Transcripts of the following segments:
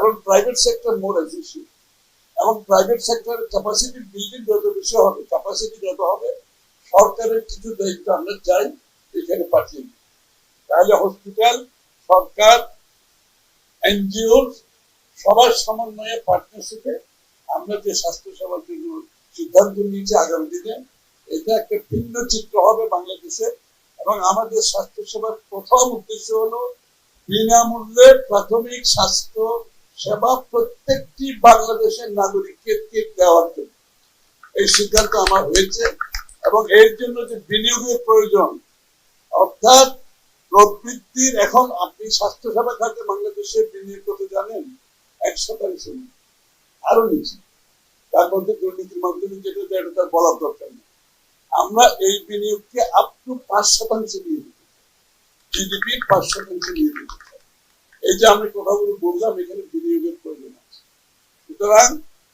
কারণ private sector more efficient এবং private সেক্টরের ক্যাপাসিটি বিল্ডিং যত বেশি হবে ক্যাপাসিটি যত হবে, সরকারের কিছু দায়িত্ব আমরা চাই এখানে পাঠিয়ে দিই তাহলে হসপিটাল সরকার এনজিও সবার সমন্বয়ে পার্টনারশিপে আমরা যে স্বাস্থ্য সেবার জন্য সিদ্ধান্ত নিয়েছি আগামী দিনে, এটা একটা ভিন্ন চিত্র হবে বাংলাদেশে। এবং আমাদের স্বাস্থ্য সেবার প্রথম উদ্দেশ্য হলো বিনামূল্যে প্রাথমিক স্বাস্থ্য সেবা প্রত্যেকটি বাংলাদেশের নাগরিককে দেওয়ার জন্য। এই সিদ্ধান্ত আমার হয়েছে এবং এর জন্য যে বিনিয়োগের প্রয়োজন, অর্থাৎ প্রবৃত্তির এখন আপনি স্বাস্থ্য সেবা খাতে বাংলাদেশের বিনিয়োগ করতে জানেন, এক শতাংশ আরও নিচে। তার মধ্যে দুর্নীতির মাধ্যমে যেটা এটা তার বলার দরকার নেই। আমরা এই বিনিয়োগকে আপ টু পাঁচ শতাংশ নিয়ে দিতে জিডিপির পাঁচ শতাংশ নিয়ে দিতে। এই যে আমি কথাগুলো বললাম, এখানে বিনিয়োগের প্রয়োজন আছে। সুতরাং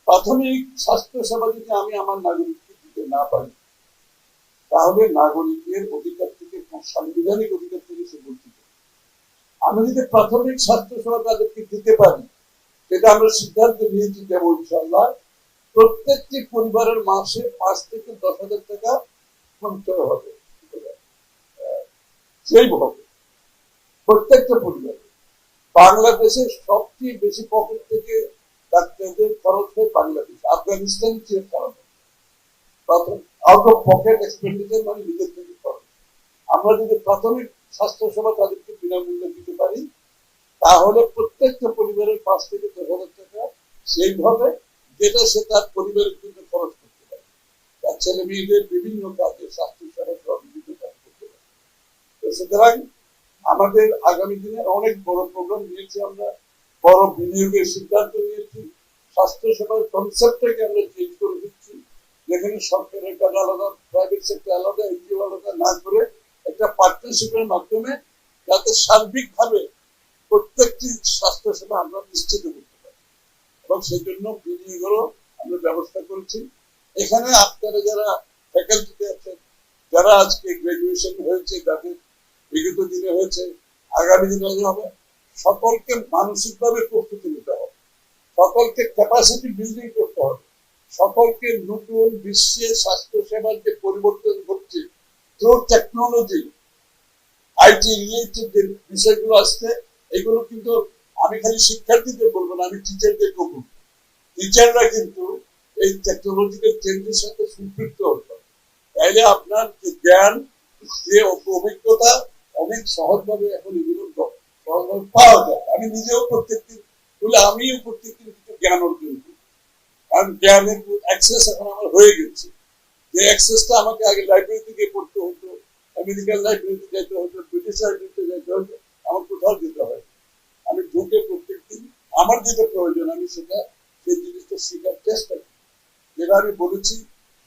প্রাথমিক স্বাস্থ্য সেবা যদি আমি আমার নাগরিককে দিতে না পারি, তাহলে নাগরিকের অধিকার থেকে সাংবিধানিক অধিকার থেকে সে বঞ্চিত। আমি যদি প্রাথমিক স্বাস্থ্য সেবা তাদেরকে দিতে পারি, সেটা আমরা সিদ্ধান্ত নিয়েছি যেমন ইনশাল্লাহ প্রত্যেকটি পরিবারের মাসে পাঁচ থেকে দশ হাজার টাকা সঞ্চয় হবে। সেই হবে। প্রত্যেকটা পরিবারে। বাংলাদেশের সবচেয়ে বেশি পকেট থেকে ডাক্তারদের খরচ হয় বাংলাদেশ। আফগানিস্তান চেয়ে খরচ প্রথম আউট অফ পকেট এক্সপেন্ডিচার মানে নিজের থেকে খরচ। আমরা যদি প্রাথমিক স্বাস্থ্য সেবা তাদেরকে বিনামূল্যে দিতে পারি, তাহলে প্রত্যেকটা পরিবারের পাঁচ থেকে দশ হাজার টাকা সেইভাবে যেটা সে তার পরিবারের জন্য খরচ করতে পারে। তার ছেলে মেয়েদের বিভিন্ন কাজে স্বাস্থ্য সেবা সহ বিভিন্ন কাজ করতে পারে। তো সুতরাং আমাদের আগামী দিনে অনেক বড় প্রোগ্রাম নিয়েছি আমরা। বড় বিনিয়োগের সিদ্ধান্ত নিয়েছি। স্বাস্থ্য সেবার কনসেপ্টটাকে আমরা চেঞ্জ করে দিচ্ছি। যেখানে সরকারের কাজ আলাদা প্রাইভেট সেক্টর আলাদা এনজিও আলাদা না করে একটা পার্টনারশিপের মাধ্যমে যাতে সার্বিকভাবে প্রত্যেকটি স্বাস্থ্য সেবা আমরা নিশ্চিত করতে পারি। এবং সেই জন্য বিনিয়োগেরও আমরা ব্যবস্থা করেছি। এখানে আপনারা যারা ফ্যাকাল্টিতে আছেন, যারা আজকে গ্রাজুয়েশন হয়েছে, যাদের বিগত দিনে হয়েছে, আগামী দিনে হবে। সকলকে মানসিকভাবে প্রস্তুতি নিতে হবে। সকলকে ক্যাপাসিটি বিল্ডিং করতে হবে। সকলকে নতুন বিশ্বে স্বাস্থ্য সেবার যে পরিবর্তন ঘটছে থ্রু টেকনোলজি আইটি রিলেটেড যে বিষয়গুলো আসছে, এগুলো কিন্তু আমি খালি শিক্ষার্থীদের বলব না, আমি টিচারদের বলব। টিচাররা কিন্তু এই টেকনোলজিক্যাল চেঞ্জের সাথে সম্পৃক্ত হতে হবে। তাইলে আপনার যে জ্ঞান, যে অভিজ্ঞতা অনেক সহজভাবে এখন এগুলো পাওয়া যায়। আমি নিজেও প্রত্যেকদিন বলে আমিও প্রত্যেকদিন কিছু জ্ঞান অর্জন করি। কারণ জ্ঞানের অ্যাক্সেস এখন আমার হয়ে গেছে। যে অ্যাক্সেসটা আমাকে আগে লাইব্রেরি থেকে পড়তে হতো আমেরিকান লাইব্রেরিতে যেতে হতো ব্রিটিশ লাইব্রেরিতে যেতে হতো, আমার কোথাও যেতে হয় আমি ঢুকে প্রত্যেকদিন আমার যেটা প্রয়োজন, আমি সেটা, সেই জিনিসটা শেখার চেষ্টা করি। যেটা আমি বলেছি,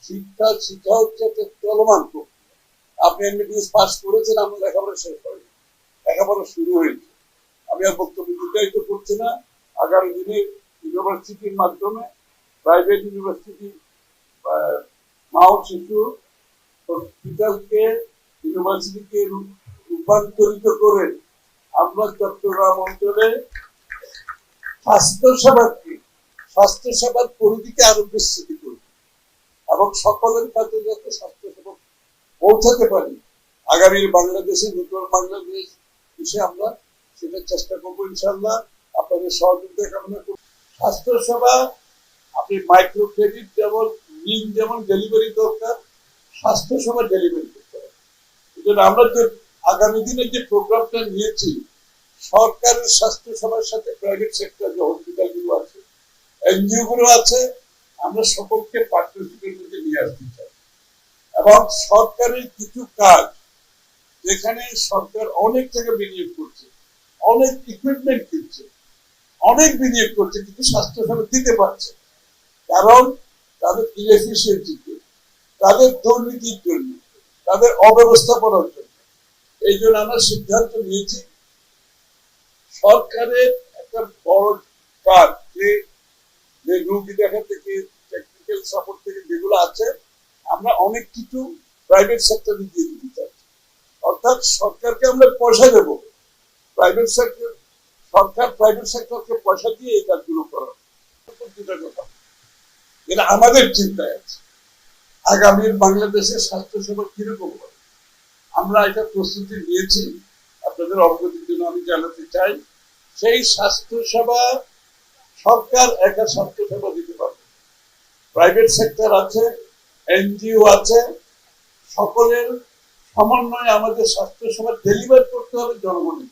শিক্ষা শিক্ষা হচ্ছে একটা চলমান প্রক্রিয়া। আপনি এমবিবিএস পাস করেছেন, আমরা লেখাপড়া শেষ হয়নি। লেখাপড়া শুরু হয়েছে। আমি আর বক্তব্য দীর্ঘায়িত করছি না। আগামী দিনে ইউনিভার্সিটির মাধ্যমে প্রাইভেট ইউনিভার্সিটি মাও শিশু হসপিটালকে ইউনিভার্সিটিকে রূপান্তরিত করে আমরা চট্টগ্রাম অঞ্চলে স্বাস্থ্য সেবাকে স্বাস্থ্য সেবার পরিধিকে আরও বিস্তৃত করব। এবং সকলের কাছে যাতে স্বাস্থ্য সেবা পৌঁছাতে পারি। আগামী বাংলাদেশে, নতুন বাংলাদেশ এসে আমরা সেটা চেষ্টা করব ইনশাল্লাহ আপনাদের সহযোগিতা কামনা করব। স্বাস্থ্য সেবা আপনি মাইক্রো ক্রেডিট যেমন ঋণ যেমন ডেলিভারি দরকার স্বাস্থ্য সেবা ডেলিভারি করতে হবে। আমরা যে আগামী দিনে যে প্রোগ্রামটা নিয়েছি, সরকারের স্বাস্থ্য সেবার সাথে প্রাইভেট সেক্টর যে হসপিটালগুলো আছে, এনজিও গুলো আছে, আমরা সকলকে পার্টনারশিপের মধ্যে নিয়ে আসতে চাই। এবং সরকারের কিছু কাজ যেখানে সরকার অনেক টাকা বিনিয়োগ করছে, অনেক ইকুইপমেন্ট কিনছে, অনেক বিনিয়োগ করছে, কিন্তু স্বাস্থ্য সেবা দিতে পারছে কারণ তাদের ইনএফিসিয়েন্সিতে তাদের দুর্নীতির জন্য, তাদের অব্যবস্থাপনার জন্য। এই জন্য আমরা সিদ্ধান্ত নিয়েছি, সরকারের একটা বড় কাজ যে রুগী দেখা থেকে টেকনিক্যাল সাপোর্ট থেকে যেগুলো আছে আমরা অনেক কিছু প্রাইভেট সেক্টরে দিয়ে দিতে চাচ্ছি অর্থাৎ সরকারকে আমরা পয়সা দেব। প্রাইভেট সেক্টর সরকার প্রাইভেট সেক্টরকে পয়সা দিয়ে এই কাজগুলো করার। এটা আমাদের চিন্তায় আছে। আগামীর বাংলাদেশের স্বাস্থ্যসেবা কীরকম হবে? আমরা এটা প্রস্তুতি নিয়েছি। আপনাদের অবগতির জন্য আমি জানাতে চাই, সেই স্বাস্থ্যসেবা সরকার একা স্বাস্থ্যসেবা দিতে পারবে প্রাইভেট সেক্টর আছে এনজিও আছে সকলের সমন্বয়ে আমাদের স্বাস্থ্যসেবা ডেলিভার করতে হবে জনগণের।